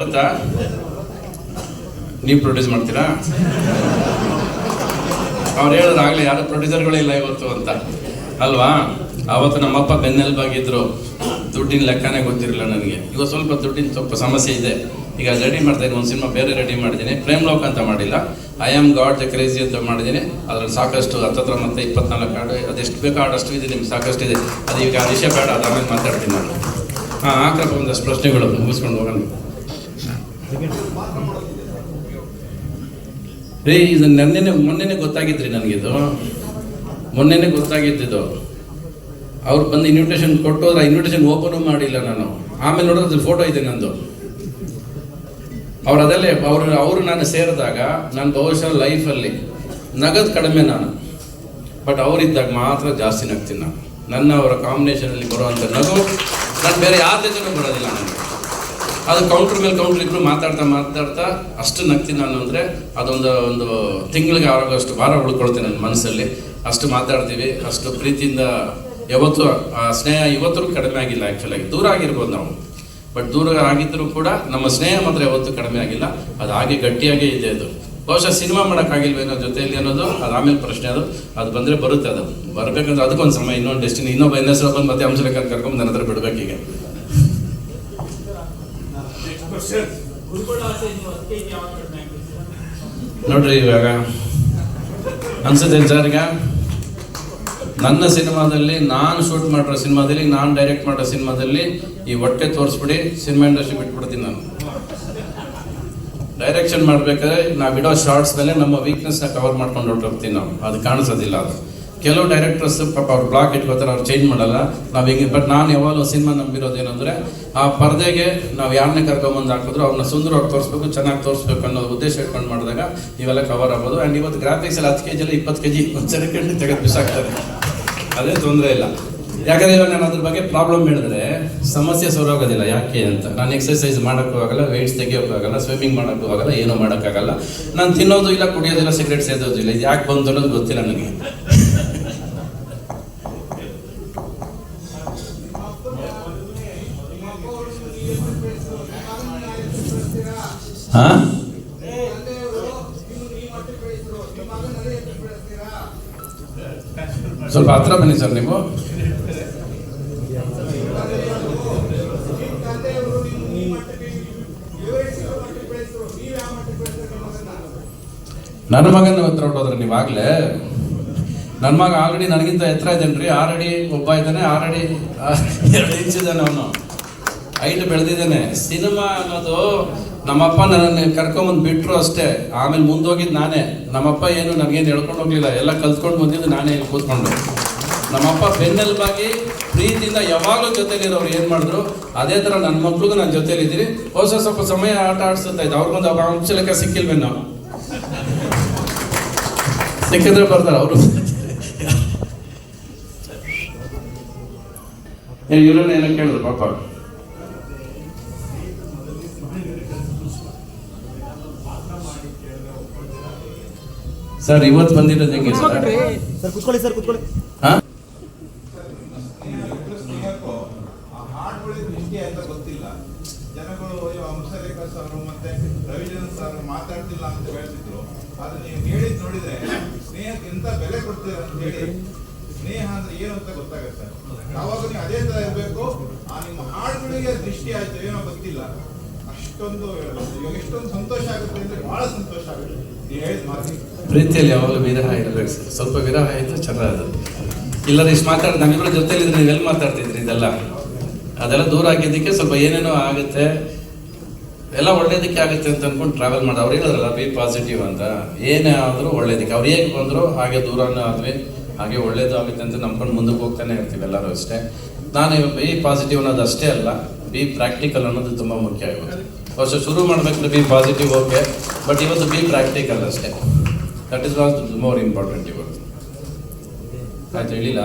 ಗೊತ್ತಾ? ನೀವು ಪ್ರೊಡ್ಯೂಸ್ ಮಾಡ್ತೀರಾ? ಅವ್ರು ಹೇಳಿದ್ರು ಆಗ್ಲೇ, ಯಾರು ಪ್ರೊಡ್ಯೂಸರ್ಗಳೇ ಇಲ್ಲ ಇವತ್ತು ಅಂತ. ಅಲ್ವಾ? ಅವತ್ತು ನಮ್ಮಪ್ಪ ಬೆನ್ನೆಲುಬಾಗಿದ್ರು. ದುಡ್ಡಿನ ಲೆಕ್ಕನೇ ಗೊತ್ತಿರಲಿಲ್ಲ ನನಗೆ. ಇವತ್ತು ಸ್ವಲ್ಪ ದುಡ್ಡಿನ ಸ್ವಲ್ಪ ಸಮಸ್ಯೆ ಇದೆ. ಈಗ ರೆಡಿ ಮಾಡ್ತಾ ಒಂದು ಸಿನಿಮಾ ಬೇರೆ ರೆಡಿ ಮಾಡಿದ್ದೀನಿ. ಪ್ರೇಮ್ ಲೋಕ್ ಅಂತ ಮಾಡಿಲ್ಲ. I am god the crazy ಅಂತ ಮಾಡಿದ್ದೀನಿ. ಅದ್ರಲ್ಲಿ ಸಾಕಷ್ಟು ಹತ್ತತ್ರ ಮತ್ತೆ ಇಪ್ಪತ್ನಾಲ್ಕು ಹಾಡು ಅದೆಷ್ಟು ಬೇಕು ಅಷ್ಟು ಇದೆ ನಿಮ್ಗೆ, ಸಾಕಷ್ಟು ಇದೆ. ಅದು ಈಗ ವಿಷಯ ಬೇಡ, ಅದಾದ್ಮೇಲೆ ಮಾತಾಡ್ತೀನಿ ನಾನು. ಹಾಂ ಆಕ್ರಪ್ಪ ಒಂದಷ್ಟು ಪ್ರಶ್ನೆಗಳು ಮುಗಿಸ್ಕೊಂಡು ಹೋಗೋಣ. ರೀ ಇದು ನೆನ್ನೆನೆ, ಮೊನ್ನೆನೆ ಗೊತ್ತಾಗಿದ್ರಿ ನನಗಿದು. ಮೊನ್ನೆನೆ ಗೊತ್ತಾಗಿದ್ದಿದ್ದು ಅವ್ರು ಬಂದು ಇನ್ವಿಟೇಷನ್ ಕೊಟ್ಟೋದ್ರೆ ಇನ್ವಿಟೇಷನ್ ಓಪನ್ ಮಾಡಿಲ್ಲ ನಾನು. ಆಮೇಲೆ ನೋಡಿದ್ರೆ ಫೋಟೋ ಇದೆ ನಂದು. ಅವ್ರು ಅದಲ್ಲೇ, ಅವರು ಅವರು ನಾನು ಸೇರಿದಾಗ ನಾನು ಬಹುಶಃ ಲೈಫಲ್ಲಿ ನಗದು ಕಡಿಮೆ ನಾನು. ಬಟ್ ಅವರಿದ್ದಾಗ ಮಾತ್ರ ಜಾಸ್ತಿ ನಗ್ತೀನಿ ನಾನು. ನನ್ನ ಅವರ ಕಾಂಬಿನೇಷನಲ್ಲಿ ಬರುವಂಥ ನಗು, ನಾನು ಬೇರೆ ಯಾರ ಜೊತೆನೂ ಬರೋದಿಲ್ಲ ನನಗೆ. ಅದು ಕೌಂಟ್ರ್ ಮೇಲೆ ಕೌಂಟ್ರ್ ಇಬ್ಬರು ಮಾತಾಡ್ತಾ ಮಾತಾಡ್ತಾ ಅಷ್ಟು ನಗ್ತೀನಿ ನಾನು ಅಂದರೆ ಅದೊಂದು, ಒಂದು ತಿಂಗಳಿಗೆ ಆರೋಗ್ಯ ವಾರ ಉಳ್ಕೊಳ್ತೀನಿ ನನ್ನ ಮನಸ್ಸಲ್ಲಿ. ಅಷ್ಟು ಮಾತಾಡ್ತೀವಿ, ಅಷ್ಟು ಪ್ರೀತಿಯಿಂದ ಯಾವತ್ತೂ, ಆ ಸ್ನೇಹ ಇವತ್ತೂ ಕಡಿಮೆ ಆಗಿಲ್ಲ ಆ್ಯಕ್ಚುಲಾಗಿ ದೂರ ಆಗಿರ್ಬೋದು ನಾವು. ಬಟ್ ದೂರ ಆಗಿದ್ದರೂ ಕೂಡ ನಮ್ಮ ಸ್ನೇಹ ಮಾತ್ರ ಯಾವತ್ತೂ ಕಡಿಮೆ ಆಗಿಲ್ಲ. ಅದು ಹಾಗೆ ಗಟ್ಟಿಯಾಗೇ ಇದೆ ಅದು. ಬಹುಶಃ ಸಿನಿಮಾ ಮಾಡೋಕ್ಕಾಗಿಲ್ವೇನೋ ಜೊತೆಯಲ್ಲಿ ಅನ್ನೋದು, ಅದು ಆಮೇಲೆ ಪ್ರಶ್ನೆ ಅದು. ಅದು ಬಂದರೆ ಬರುತ್ತೆ ಅದು. ಬರಬೇಕಂದ್ರೆ ಅದಕ್ಕೊಂದು ಸಮಯ, ಇನ್ನೊಂದು ಡೆಸ್ಟಿನಿ ಇನ್ನೊಬ್ಬ ಎನ್ ಹೆಸರು ಬಂದು ಮತ್ತೆ ಅಂಶಲೇಖ ಕರ್ಕೊಂಡು ನನ್ನ ಹತ್ರ ಬಿಡ್ಬೇಕೀಗ ನೋಡ್ರಿ ಇವಾಗ ಅನ್ಸುತ್ತೆ ಸರ್ ಈಗ ನನ್ನ ಸಿನಿಮಾದಲ್ಲಿ ನಾನು ಶೂಟ್ ಮಾಡಿರೋ ಸಿನಿಮಾದಲ್ಲಿ, ನಾನು ಡೈರೆಕ್ಟ್ ಮಾಡಿರೋ ಸಿನಿಮಾದಲ್ಲಿ ಈ ಹೊಟ್ಟೆ ತೋರಿಸ್ಬಿಡಿ ಸಿನಿಮಾ ಇಂಡಸ್ಟ್ರಿ ಬಿಟ್ಬಿಡ್ತೀನಿ ನಾನು. ಡೈರೆಕ್ಷನ್ ಮಾಡಬೇಕಾದ್ರೆ ನಾವು ಇಡೋ ಶಾರ್ಟ್ಸ್ ಮೇಲೆ ನಮ್ಮ ವೀಕ್ನೆಸ್ನ ಕವರ್ ಮಾಡ್ಕೊಂಡು ಹೊರಟೋಗ್ತೀವಿ ನಾವು. ಅದು ಕಾಣಿಸೋದಿಲ್ಲ ಅದು. ಕೆಲವು ಡೈರೆಕ್ಟರ್ಸ್ ಪಾಪ ಅವ್ರು ಬ್ಲಾಕ್ ಇಟ್ಕೋತಾರೆ, ಅವ್ರು ಚೇಂಜ್ ಮಾಡಲ್ಲ. ನಾವು ಹಿಂಗೆ ಬಟ್ ನಾನು ಯಾವಾಗಲೂ ಸಿನಿಮಾ ನಂಬಿರೋದು ಏನಂದ್ರೆ, ಆ ಪರದೆಗೆ ನಾವು ಯಾರನ್ನೇ ಕರ್ಕೊಂಬಂದು ಹಾಕಿದ್ರು ಅವ್ರನ್ನ ಸುಂದರವಾಗಿ ತೋರಿಸ್ಬೇಕು, ಚೆನ್ನಾಗಿ ತೋರಿಸ್ಬೇಕು ಅನ್ನೋ ಉದ್ದೇಶ ಇಟ್ಕೊಂಡು ಮಾಡಿದಾಗ ಇವೆಲ್ಲ ಕವರ್ ಆಗ್ಬೋದು. ಆ್ಯಂಡ್ ಇವತ್ತು ಗ್ರಾಫಿಕ್ಸ್ ಎಲ್ಲ ಹತ್ತು ಕೆ ಜಿಯಲ್ಲಿ ಇಪ್ಪತ್ತು ಕೆ ಜಿ ಒಂದು ತೆಗೆದು ಬಿಸಾಕ್ತಾರೆ. ಅದೇ ತೊಂದರೆ ಇಲ್ಲ. ಯಾಕಂದ್ರೆ ಇವಾಗ ನಾನು ಅದ್ರ ಬಗ್ಗೆ ಪ್ರಾಬ್ಲಮ್ ಹೇಳಿದ್ರೆ ಸಮಸ್ಯೆ ಸೊರೋಗೋದಿಲ್ಲ ಯಾಕೆ ಅಂತ? ನಾನು ಎಕ್ಸರ್ಸೈಸ್ ಮಾಡೋಕ್ಕೂ ಆಗಲ್ಲ ವೆಯ್ಟ್ಸ್ ತೆಗಿಯೋಕ್ಕೂ ಆಗಲ್ಲ ಸ್ವಿಮ್ಮಿಂಗ್ ಮಾಡೋಕ್ಕೂ ಆಗಲ್ಲ, ಏನೂ ಮಾಡೋಕ್ಕಾಗಲ್ಲ. ನಾನು ತಿನ್ನೋದು ಇಲ್ಲ, ಕುಡಿಯೋದಿಲ್ಲ ಸಿಗರೇಟ್ ಸೇದೋದು ಇಲ್ಲ. ಇದು ಯಾಕೆ ಬಂತು ಅನ್ನೋದು ಗೊತ್ತಿಲ್ಲ ನನಗೆ. ಹಾಂ? ಸ್ವಲ್ಪ ಹತ್ರ ಬನ್ನಿ ಸರ್ ನೀವು. ನನ್ನ ಮಗನ ಹತ್ರ ಹೊಟ್ಟೋದ್ರೆ ನೀವಾಗಲೇ ನನ್ನ ಮಗ ಆಲ್ರೆಡಿ ನನಗಿಂತ ಎತ್ತರ ಇದ್ದಾನೆ ರೀ ಆರಡಿ ಒಬ್ಬ ಇದ್ದಾನೆ, ಆರಡಿ ಎರಡು ಇಂಚ್ ಇದ್ದಾನೆ ಅವನು. ಹೈಟ್ ಬೆಳೆದಿದ್ದಾನೆ. ಸಿನಿಮಾ ಅನ್ನೋದು ನಮ್ಮಪ್ಪ ನನ್ನ ಕರ್ಕೊಂಬಂದು ಬಿಟ್ಟರು ಅಷ್ಟೇ. ಆಮೇಲೆ ಮುಂದೋಗಿದ್ದು ನಾನೇ. ನಮ್ಮಪ್ಪ ಏನು ನನಗೇನು ಹೇಳ್ಕೊಂಡು ಹೋಗ್ಲಿಲ್ಲ. ಎಲ್ಲ ಕಲ್ತ್ಕೊಂಡು ಬಂದಿದ್ದು ನಾನೇ ಇಲ್ಲಿ ಕೂತ್ಕೊಂಡು. ನಮ್ಮಪ್ಪ ಬೆನ್ನೆಲುಬಾಗಿ ಪ್ರೀತಿಯಿಂದ ಯಾವಾಗಲೂ ಜೊತೆಲಿರೋರು. ಏನು ಮಾಡಿದ್ರು? ಅದೇ ಥರ ನನ್ನ ಮಕ್ಳಿಗೂ ನನ್ನ ಜೊತೆಲಿದ್ದೀರಿ ಹೊಸ, ಸ್ವಲ್ಪ ಸಮಯ ಆಟ ಆಡಿಸ್ತಾ ಇದ್ದೆ. ಅವ್ರಿಗೊಂದು ಲೆಕ್ಕ ಸಿಕ್ಕಿಲ್ವೇ ನಾವು ಸಿಕ್ಕಿದ್ರೆ ಬರ್ತಾರೆ ಅವರು. ಇವರನ್ನ ಏನೋ ಕೇಳಿದ್ರು ಪಾಪ. ಸರ್ ಇವತ್ತು ಬಂದಿರೋದು ಹೆಂಗೆ? ಸರ್ ಕುತ್ಕೊಳ್ಳಿ ಸರ್ ಕುತ್ಕೊಳ್ಳಿ. ಹಾ? ಗೊತ್ತಿಲ್ಲ ಜನಗಳು ಅಂಶ ರೇಖಾ ಸರ್ ಮತ್ತೆ ರವಿಚಂದ್ರ ಸರ್ ಮಾತಾಡ್ತಿಲ್ಲ ಅಂತ ಹೇಳ್ತಿದ್ರು. ಆದ್ರೆ ನೀವು ಹೇಳಿದ್ ನೋಡಿದ್ರೆ ಸ್ನೇಹಕ್ಕೆ ಎಂತ ಬೆಲೆ ಕೊಡ್ತೇವೆ ಅಂತ ಹೇಳಿ ಸ್ನೇಹ ಅಂದ್ರೆ ಏನು ಅಂತ ಗೊತ್ತಾಗುತ್ತೆ. ಯಾವಾಗ ನೀವು ಅದೇ ತರ ಇರಬೇಕು. ಆ ನಿಮ್ಮ ಹಾಡುಗಳಿಗೆ ದೃಷ್ಟಿ ಆಯ್ತು, ಏನೋ ಗೊತ್ತಿಲ್ಲ. ಅಷ್ಟೊಂದು. ಇವಾಗ ಎಷ್ಟೊಂದು ಸಂತೋಷ ಆಗುತ್ತೆ ಅಂದ್ರೆ ಬಹಳ ಸಂತೋಷ ಆಗುತ್ತೆ. ನೀವು ಹೇಳಿದ ಮಾತಿಗೆ ಪ್ರೀತಿಯಲ್ಲಿ ಯಾವಾಗಲೂ ವಿರಹ ಇರಬೇಕು ಸರ್. ಸ್ವಲ್ಪ ವಿರಹ ಆಯಿತು ಚೆನ್ನಾಗದು ಇಲ್ಲದ್ರೆ ಇಷ್ಟು ಮಾತಾಡಿ ನಮ್ಮಿಬ್ಬರ ನೀವು ಎಲ್ಲಿ ಮಾತಾಡ್ತಿದ್ರಿ ಇದೆಲ್ಲ? ಅದೆಲ್ಲ ದೂರ ಆಗಿದ್ದಕ್ಕೆ ಸ್ವಲ್ಪ ಏನೇನೋ ಆಗುತ್ತೆ. ಎಲ್ಲ ಒಳ್ಳೇದಕ್ಕೆ ಆಗುತ್ತೆ ಅಂತ ಅನ್ಕೊಂಡು ಟ್ರಾವೆಲ್ ಮಾಡಿ. ಅವ್ರು ಹೇಳಿದ್ರಲ್ಲ ಬಿ ಪಾಸಿಟಿವ್ ಅಂತ. ಏನೇ ಆದರೂ ಒಳ್ಳೇದಕ್ಕೆ. ಅವ್ರು ಹೇಗೆ ಬಂದರು ಹಾಗೆ ದೂರನೂ ಆದ್ವಿ, ಹಾಗೆ ಒಳ್ಳೇದು ಆಗುತ್ತೆ ಅಂತ ನಂಬ್ಕೊಂಡು ಮುಂದಕ್ಕೆ ಹೋಗ್ತಾನೆ ಇರ್ತೀವಿ ಎಲ್ಲರೂ ಅಷ್ಟೇ. ನಾನು ಬಿ ಪಾಸಿಟಿವ್ ಅನ್ನೋದು ಅಷ್ಟೇ ಅಲ್ಲ ಬಿ ಪ್ರಾಕ್ಟಿಕಲ್ ಅನ್ನೋದು ತುಂಬ ಮುಖ್ಯ ಆಗುತ್ತೆ ವರ್ಷ ಶುರು ಮಾಡಬೇಕಾದ್ರೆ ಬಿ ಪಾಸಿಟಿವ್ ಓಕೆ ಬಟ್ ಇವತ್ತು ಬಿ ಪ್ರಾಕ್ಟಿಕಲ್ ಅಷ್ಟೇ. That is was more important ಇವತ್ತು ಆಯ್ತು, ಹೇಳಿಲ್ಲ?